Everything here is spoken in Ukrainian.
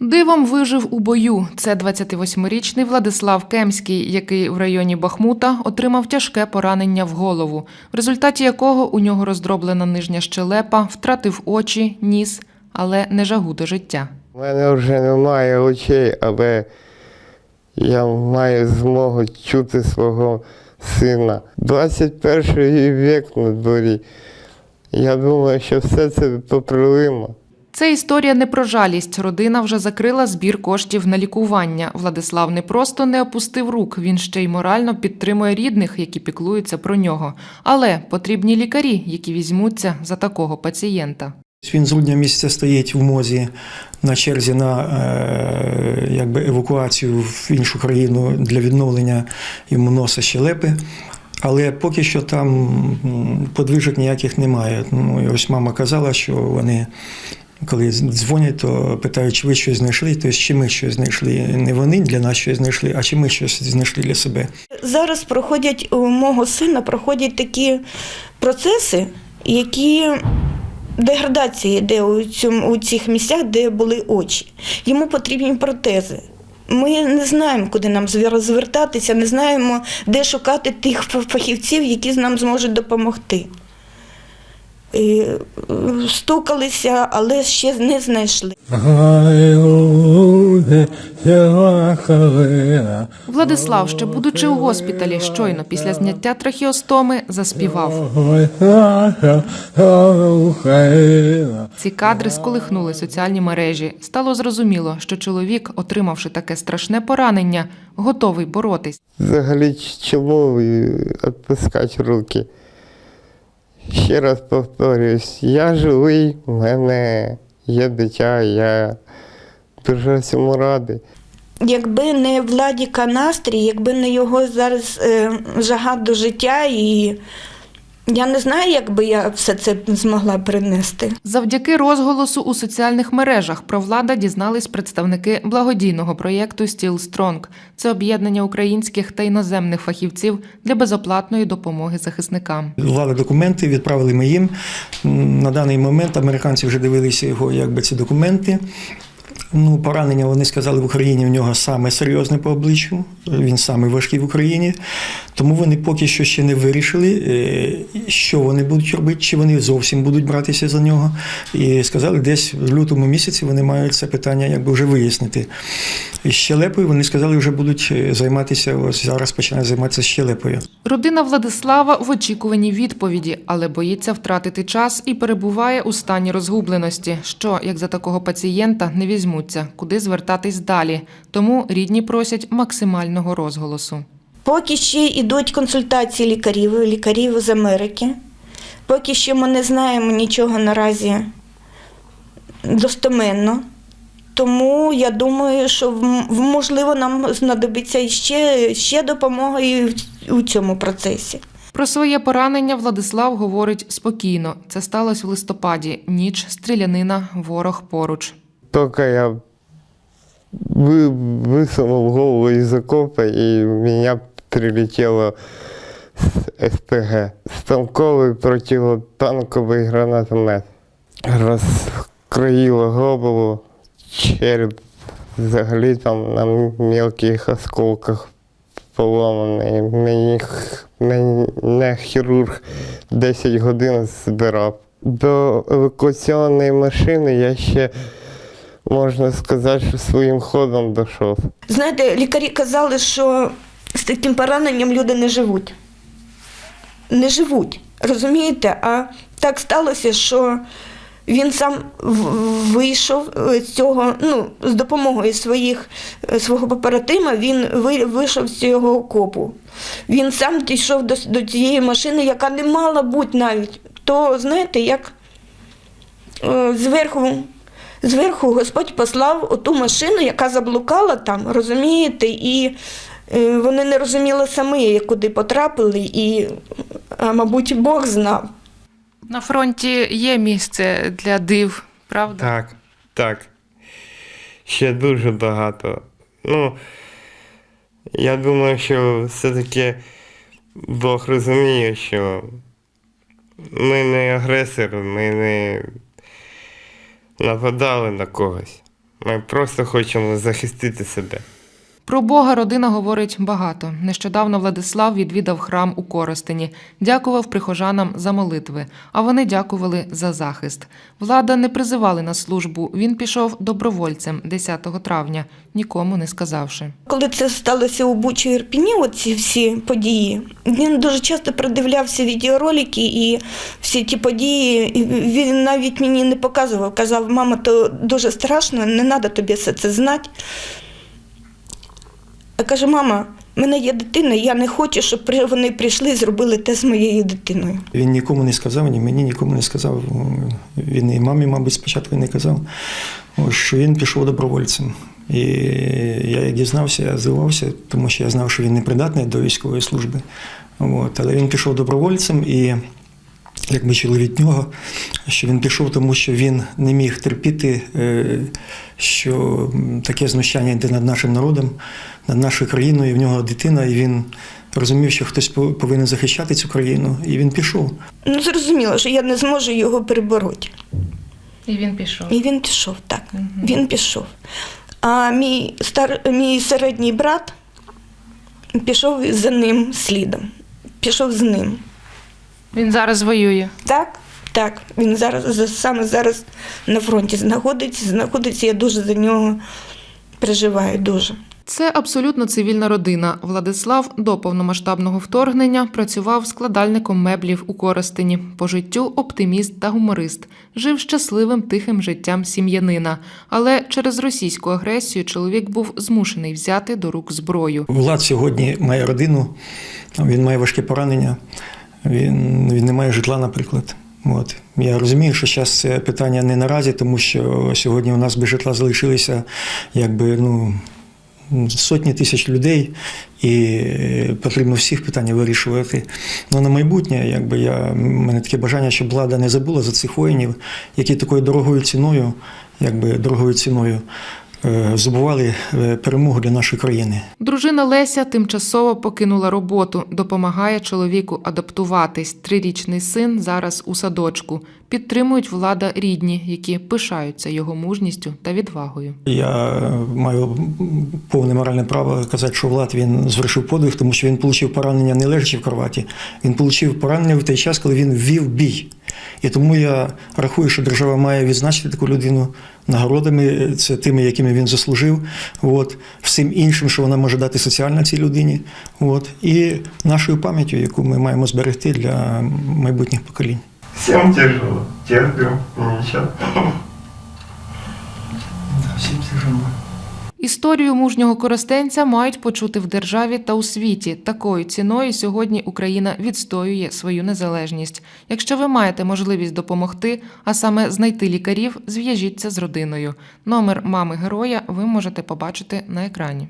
Дивом вижив у бою. Це 28-річний Владислав Кемський, який в районі Бахмута отримав тяжке поранення в голову, в результаті якого у нього роздроблена нижня щелепа, втратив очі, ніс, але не жагу до життя. У мене вже немає очей, але я маю змогу чути свого сина. 21 вік на дворі. Я думаю, що все це поправимо. Це історія не про жалість. Родина вже закрила збір коштів на лікування. Владислав не просто не опустив рук, він ще й морально підтримує рідних, які піклуються про нього. Але потрібні лікарі, які візьмуться за такого пацієнта. Він з грудня місяця стоїть в мозі на черзі на е, якби, евакуацію в іншу країну для відновлення йому носа щелепи. Але поки що там подвижок ніяких немає. Ну, і ось мама казала, що вони, коли дзвонять, то питають, чи ви щось знайшли, тобто чи ми щось знайшли. Не вони для нас щось знайшли, а чи ми щось знайшли для себе. Зараз проходять у мого сина проходять такі процеси, які деградація йде у, цьому, у цих місцях, де були очі. Йому потрібні протези. Ми не знаємо, куди нам звер- звертатися, не знаємо, де шукати тих фахівців, які нам зможуть допомогти. І, е, стукалися, але ще не знайшли. Владислав, ще будучи у госпіталі, щойно після зняття трахіостоми, заспівав. Ці кадри сколихнули соціальні мережі. Стало зрозуміло, що чоловік, отримавши таке страшне поранення, готовий боротись. Взагалі, чому відпускати руки? Ще раз повторюсь, я живий, в мене є дитя, я дуже цьому радий. Якби не Владіка настрій, якби не його зараз е, жага до життя, і я не знаю, як би я все це змогла принести. Завдяки розголосу у соціальних мережах про влада дізнались представники благодійного проєкту Стіл Стронг. Це об'єднання українських та іноземних фахівців для безоплатної допомоги захисникам. Влада документи, відправили ми їм. На даний момент американці вже дивилися його, якби ці документи. Ну, поранення вони сказали в Україні в нього саме серйозне по обличчю. Він саме важкий в Україні. Тому вони поки що ще не вирішили, е, що вони будуть робити, чи вони зовсім будуть братися за нього. І сказали, десь в лютому місяці вони мають це питання якби вже вияснити. І щелепою вони сказали, вже будуть е, займатися. Ось зараз починають займатися щелепою. Родина Владислава в очікуванні відповіді, але боїться втратити час і перебуває у стані розгубленості. Що як за такого пацієнта не візьмуться, куди звертатись далі. Тому рідні просять максимального розголосу. Поки ще йдуть консультації лікарів, лікарів з Америки. Поки що ми не знаємо нічого наразі достеменно. Тому я думаю, що можливо нам знадобиться ще, ще допомога і у цьому процесі. Про своє поранення Владислав говорить спокійно. Це сталося в листопаді. Ніч, стрілянина, ворог поруч. Только я вы, высунул голову из окопа, и в меня прилетело с СПГ. Станковый противотанковый гранатомет. Розкроїло голову, череп взагалі там на мелких осколках поломаний. Мені, х- мене хірург 10 годин збирав. До евакуаційної машини я ще можна сказати, що своїм ходом дійшов. Знаєте, лікарі казали, що з таким пораненням люди не живуть. Не живуть, розумієте? А так сталося, що він сам вийшов з цього, ну, з допомогою своїх, свого побратима, він вийшов з цього окопу. Він сам дійшов до, до цієї машини, яка не мала бути навіть. То, знаєте, як е, зверху, зверху Господь послав оту машину, яка заблукала там, розумієте, і е, вони не розуміли самі, куди потрапили, і, мабуть, Бог знав. На фронті є місце для див, правда? Так, так. Ще дуже багато. Ну, я думаю, що все-таки Бог розуміє, що ми не агресори, ми не нападали на когось. Ми просто хочемо захистити себе. Про Бога родина говорить багато. Нещодавно Владислав відвідав храм у Коростені, дякував прихожанам за молитви, а вони дякували за захист. Влада не призивали на службу. Він пішов добровольцем 10 травня, нікому не сказавши. Коли це сталося у Бучі Ірпіні, оці всі події, він дуже часто придивлявся відеоролики і всі ті події. Він навіть мені не показував. Казав, мама, то дуже страшно, не треба тобі все це знати. Каже, мама, в мене є дитина, я не хочу, щоб вони прийшли і зробили те з моєю дитиною. Він нікому не сказав, ні мені нікому не сказав. Він і мамі, мабуть, спочатку не казав, що він пішов добровольцем. І я як дізнався, я здивувався, тому що я знав, що він не придатний до військової служби. От. Але він пішов добровольцем і. Якби чули від нього, що він пішов, тому що він не міг терпіти, е, що таке знущання йде над нашим народом, над нашою країною, і в нього дитина, і він розумів, що хтось по- повинен захищати цю країну, і він пішов. Ну, зрозуміло, що я не зможу його перебороти. І він пішов. І він пішов, так. Він пішов. А мій, стар, мій середній брат пішов за ним слідом. Пішов з ним. Він зараз воює. Так, так. Він зараз за- саме зараз на фронті знаходиться, знаходиться. Я дуже за нього переживаю, дуже. Це абсолютно цивільна родина. Владислав до повномасштабного вторгнення працював складальником меблів у Коростені. По життю оптиміст та гуморист. Жив щасливим тихим життям сім'янина. Але через російську агресію чоловік був змушений взяти до рук зброю. Влад сьогодні має родину, він має важке поранення, він, він не має житла, наприклад. От. Я розумію, що зараз це питання не наразі, тому що сьогодні у нас без житла залишилися якби, ну, сотні тисяч людей, і е, потрібно всіх питання вирішувати. Ну, на майбутнє, якби я, в мене таке бажання, щоб влада не забула за цих воїнів, які такою дорогою ціною, якби дорогою ціною здобували е, перемогу для нашої країни. Дружина Леся тимчасово покинула роботу, допомагає чоловіку адаптуватись. Трирічний син зараз у садочку. Підтримують влада рідні, які пишаються його мужністю та відвагою. Я маю повне моральне право казати, що Влад він звершив подвиг, тому що він отримав поранення не лежачи в кроваті. Він отримав поранення в той час, коли він ввів бій. І тому я рахую, що держава має відзначити таку людину нагородами, це тими, якими він заслужив. От, всім іншим, що вона може дати соціально цій людині. От, і нашою пам'яттю, яку ми маємо зберегти для майбутніх поколінь. Всім тяжело. Терпимо, нічого. Всім тяжело. Історію мужнього коростенця мають почути в державі та у світі. Такою ціною сьогодні Україна відстоює свою незалежність. Якщо ви маєте можливість допомогти, а саме знайти лікарів, зв'яжіться з родиною. Номер мами героя ви можете побачити на екрані.